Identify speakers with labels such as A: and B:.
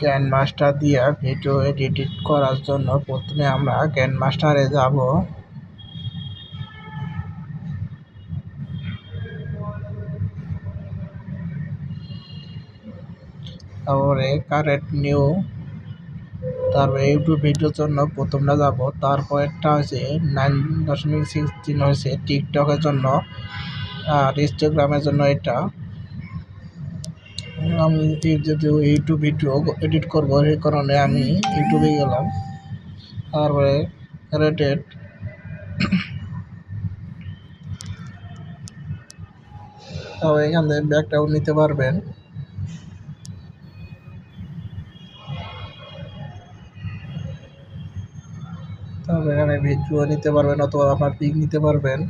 A: Can master দিয়ে video edit করার জন্য প্রথমে আমরা ক্যান মাস্টারে যাব। তারপরে কারেন্ট নিউ তারপরে ইউটিউব ভিডিওর জন্য প্রথমটা যাব। তারপরেরটা হচ্ছে নাইন দশমিক সিক্সটিন হয়েছে টিকটকের জন্য, আর ইনস্টাগ্রামের জন্য এটা। আমি যেহেতু ইউটিউব ভিডিও এডিট করব সেই কারণে আমি ইউটিউবে গেলাম। তারপরে রেটেড তবে এখান থেকে ব্যাগটাও নিতে পারবেন। তবে এখানে ভিডিও নিতে পারবেন অথবা আপনার পিক নিতে পারবেন।